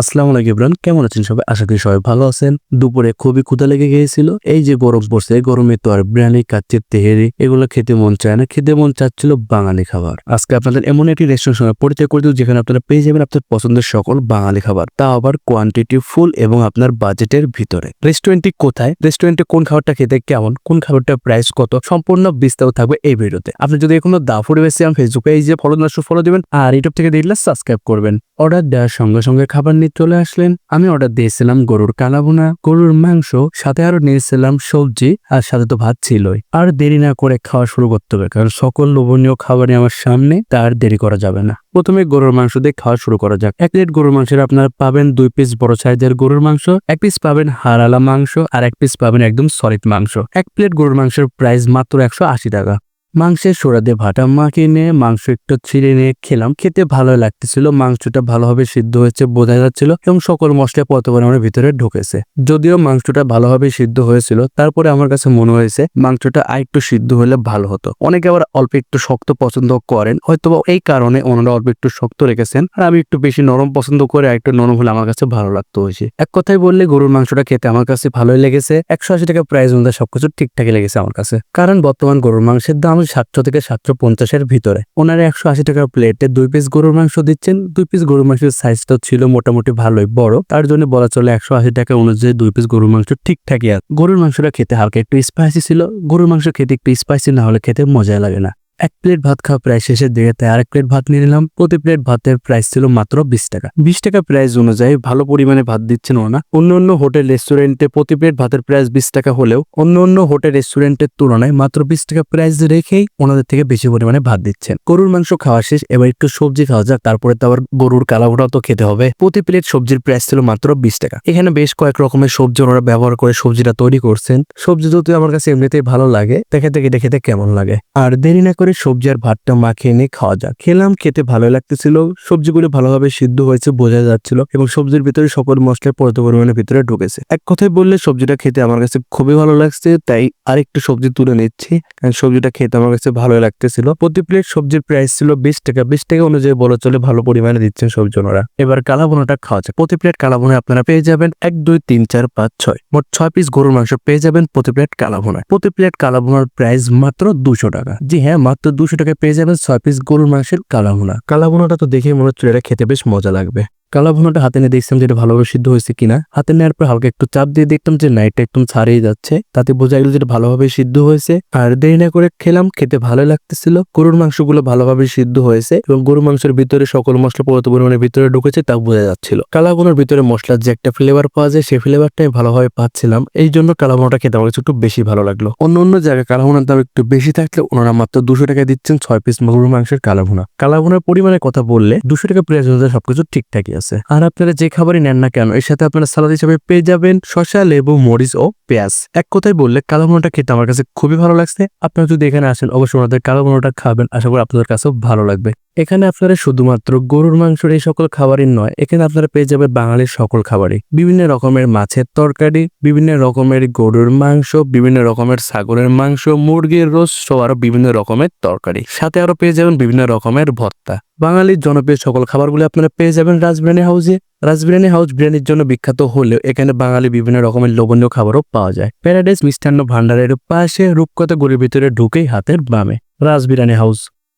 আসসালামু আলাইকুম ইব্রান কেমন আছেন সবাই? আশা করি সবাই ভালো আছেন। দুপুরে খুবই ক্ষুধা লেগে গিয়েছিল। এই যে গরম পড়ছে, গরমে তো আর বিরিয়ানি কাচ্চির তেহেরি এগুলো খেতে মন চায় না। খেতে মন চাচ্ছিল বাঙালি খাবার। আজকে আপনাদের এমন একটি রেস্টুরেন্ট সঙ্গে পরিচয় করে দেব যেখানে আপনারা পেয়ে যাবেন আপনার পছন্দের সকল বাঙালি খাবার। তা আবার কোয়ান্টিটি ফুল এবং আপনার বাজেটের ভিতরে। রেস্টুরেন্টটি কোথায়? রেস্টুরেন্টে কোন খাবারটা খেতে কেমন? কোন খাবারটা প্রাইস কত? সম্পূর্ণ বিস্তারিত থাকবে এই ভিডিওতে আপনি যদি এখনও দাফুর বেশি আমার ফেসবুক পেজে ফলো না ফলো দিবেন। আর ইউটিউব থেকে দেখলে সাবস্ক্রাইব করবেন। অর্ডার দেওয়ার সঙ্গে সঙ্গে খাবার নিয়ে চলে আসলেন। আমি অর্ডার দিয়েছিলাম গরুর কালাভুনা, গরুর মাংস, সাথে আরও নিয়েছিলাম সবজি আর সাথে তো ভাত ছিলই। আর দেরি না করে খাওয়া শুরু করতে হবে, কারণ সকল লোভনীয় খাবারই আমার সামনে তার দেরি করা যাবে না। প্রথমে গরুর মাংস দিয়ে খাওয়া শুরু করা যাক। এক প্লেট গরুর মাংসের আপনার পাবেন দুই পিস বড় সাইজের গরুর মাংস, এক পিস পাবেন হারালা মাংস, আর এক পিস পাবেন একদম সলিড মাংস। এক প্লেট গরুর মাংসের প্রাইস মাত্র একশো আশি টাকা। মাংসের সোড়া দিয়ে ভাটা মাখিয়ে নিয়ে মাংস একটু ছিঁড়ে নিয়ে খেলাম। খেতে ভালো লাগতেছিল। মাংসটা ভালোভাবে সিদ্ধ হয়েছে বোঝা যাচ্ছিল এবং সকল মশলা পত পরিমাণের ভিতরে ঢুকেছে। যদিও মাংসটা ভালোভাবে সিদ্ধ হয়েছিল, তারপরে আমার কাছে মনে হয়েছে মাংসটা আর একটু সিদ্ধ হলে ভালো হতো। অনেকে আবার অল্প একটু শক্ত পছন্দ করেন, হয়তোবা এই কারণে ওনারা অল্প একটু শক্ত রেখেছেন। আর আমি একটু বেশি নরম পছন্দ করে একটু নরম হলে আমার কাছে ভালো লাগতো হয়েছে এক কথায় বললে গরুর মাংসটা খেতে আমার কাছে ভালোই লেগেছে। একশো আশি টাকা প্রাইস অনুযায়ী সবকিছু ঠিকঠাকই লেগেছে আমার কাছে। কারণ বর্তমান গরুর মাংসের দাম সাতশো থেকে সাতশো পঞ্চাশের ভিতরে। ওনারা একশো আশি টাকার প্লেটে দুই পিস গরুর মাংস দিচ্ছেন। দুই পিস গরুর মাংসের সাইজটা ছিল মোটামুটি ভালোই বড়। তার জন্য বলা চলে একশো আশি টাকা অনুযায়ী দুই পিস গরুর মাংস ঠিকঠাকই আছে। গরুর মাংসটা খেতে হালকা একটু স্পাইসি ছিল। গরুর মাংস খেতে একটু স্পাইসি না হলে খেতে মজা লাগে না। এক প্লেট ভাত খাওয়া প্রায় শেষের দিকে, তাই আরেক প্লেট ভাত নিয়ে নিলাম। প্রতি প্লেট ভাতের প্রাইস ছিল মাত্র বিশ টাকা। বিশ টাকা প্রাইস অনুযায়ী ভালো পরিমাণে ভাত দিচ্ছেন ওনা অন্য অন্য হোটেল রেস্টুরেন্টে প্রতি প্লেট ভাতের প্রাইস বিশ টাকা হলেও অন্য অন্য হোটেল রেস্টুরেন্টের তুলনায় মাত্র বিশ টাকা প্রাইস রেখেই ওনাদের থেকে বেশি পরিমাণে ভাত দিচ্ছেন। গরুর মাংস খাওয়া শেষ, এবার একটু সবজি খাওয়া যাক, তারপরে তো আবার গরুর কালাভোটাও তো খেতে হবে। প্রতি প্লেট সবজির প্রাইস ছিল মাত্র বিশ টাকা। এখানে বেশ কয়েক রকমের সবজি ওনারা ব্যবহার করে সবজিটা তৈরি করছেন। সবজি যদি আমার কাছে এমনিতেই ভালো লাগে, দেখে দেখে দেখে কেমন লাগে। আর দেরি না সবজি আর ভাতটা মাখিয়ে নিয়ে খাওয়া যাক। খেলাম, খেতে ভালো লাগতেছিল। সবজিগুলো ভালোভাবে সিদ্ধ হয়েছে, বোঝা যাচ্ছিল এবং সবজির ভিতরে সকল মশলা পর্যাপ্ত পরিমাণে ভিতরে ঢুকেছে। এক কথায় বললে সবজিটা খেতে আমার কাছে খুবই ভালো লাগছে, তাই আরেকটু সবজি তুলে নিচ্ছি। কারণ সবজিটা খেতে আমার কাছে ভালো লাগতেছিল। প্রতি প্লেট সবজির প্রাইস ছিল বিশ টাকা। বিশ টাকা অনুযায়ী বলা চলে ভালো পরিমাণে দিচ্ছেন সবজি ওনারা এবার কালাবোনাটা খাওয়া যাক। প্রতি প্লেট কালাবোনা আপনারা পেয়ে যাবেন এক, দুই, তিন, চার, পাঁচ, ছয়। মোট ছয় পিস গরুর মাংস পেয়ে যাবেন প্রতি প্লেট কালাবোনায় প্রতি প্লেট কালাবোনার প্রাইস মাত্র দুশো টাকা। জি হ্যাঁ মাত্র দুশো টাকায় পেয়ে যাবেন ছয় পিস গরুর মাংসের কালাভুনা। কালাভুনাটা তো দেখে মনে হচ্ছে এটা খেতে বেশ মজা লাগবে। কালাভুনাটা হাতে নিয়ে দেখছিলাম যেটা ভালোভাবে সিদ্ধ হয়েছে কিনা। হাতে নেওয়ার পর হালকা একটু চাপ দিয়ে দেখতাম যে নাইটটা একদম ছাড়িয়ে যাচ্ছে। তাতে বোঝা গেল যেটা ভালোভাবে সিদ্ধ হয়েছে। আর দেরি না করে খেলাম, খেতে ভালো লাগতেছিল। গরুর মাংসগুলো ভালোভাবে সিদ্ধ হয়েছে এবং গরুর মাংসের ভিতরে সকল মশলা পর্যাপ্ত পরিমাণে ভিতরে ঢুকেছে তা বোঝা যাচ্ছিল। কালাভুনার ভিতরে মশলার যে একটা ফ্লেভার পাওয়া যায়, সেই ফ্লেভারটাই ভালোভাবে পাচ্ছিলাম। এই জন্য কালাভুনাটা খেতে আমার কাছে একটু বেশি ভালো লাগল। অন্য অন্য জায়গায় কালাভুনার দাম একটু বেশি থাকলে ওনারা মাত্র দুশো টাকা দিচ্ছেন ছয় পিস গরুর মাংসের কালাভুনা। কালাভুনার পরিমাণের কথা বললে দুশো টাকা অনুযায়ী সবকিছু ঠিকঠাকই আছে। আর আপনারা যে খাবারই নেন না কেন, এর সাথে আপনারা সালাদ হিসেবে পেয়ে যাবেন শসা, লেবু, মরিচ ও পেঁয়াজ। এক কথায় বললে কালো ভুনাটা খেতে আমার কাছে খুবই ভালো লাগছে। আপনারা যদি এখানে আসেন, অবশ্যই ওনাদের কালো ভুনাটা খাবেন। আশা করি আপনাদের কাছেও ভালো লাগবে। এখানে আপনারা শুধুমাত্র গরুর মাংসের এই সকল খাবারই নয়, এখানে আপনারা পেয়ে যাবেন বাঙালির সকল খাবারই। বিভিন্ন রকমের মাছের তরকারি, বিভিন্ন রকমের গরুর মাংস, বিভিন্ন রকমের ছাগলের মাংস, মুরগির রোস্ট আরও বিভিন্ন রকমের তরকারি। সাথে আরও পেয়ে যাবেন বিভিন্ন রকমের ভর্তা। বাঙালির জনপ্রিয় সকল খাবারগুলো আপনারা পেয়ে যাবেন রাজবিরিয়ানি হাউসে। রাজবিরিয়ানি হাউস বিরিয়ানির জন্য বিখ্যাত হলেও এখানে বাঙালি বিভিন্ন রকমের লোভনীয় খাবারও পাওয়া যায়। প্যারাডাইস মিষ্টান্ন ভান্ডারের পাশে রূপকথা গড়ির ভিতরে ঢুকেই হাতের বামে। রাজবিরিয়ানি হাউস।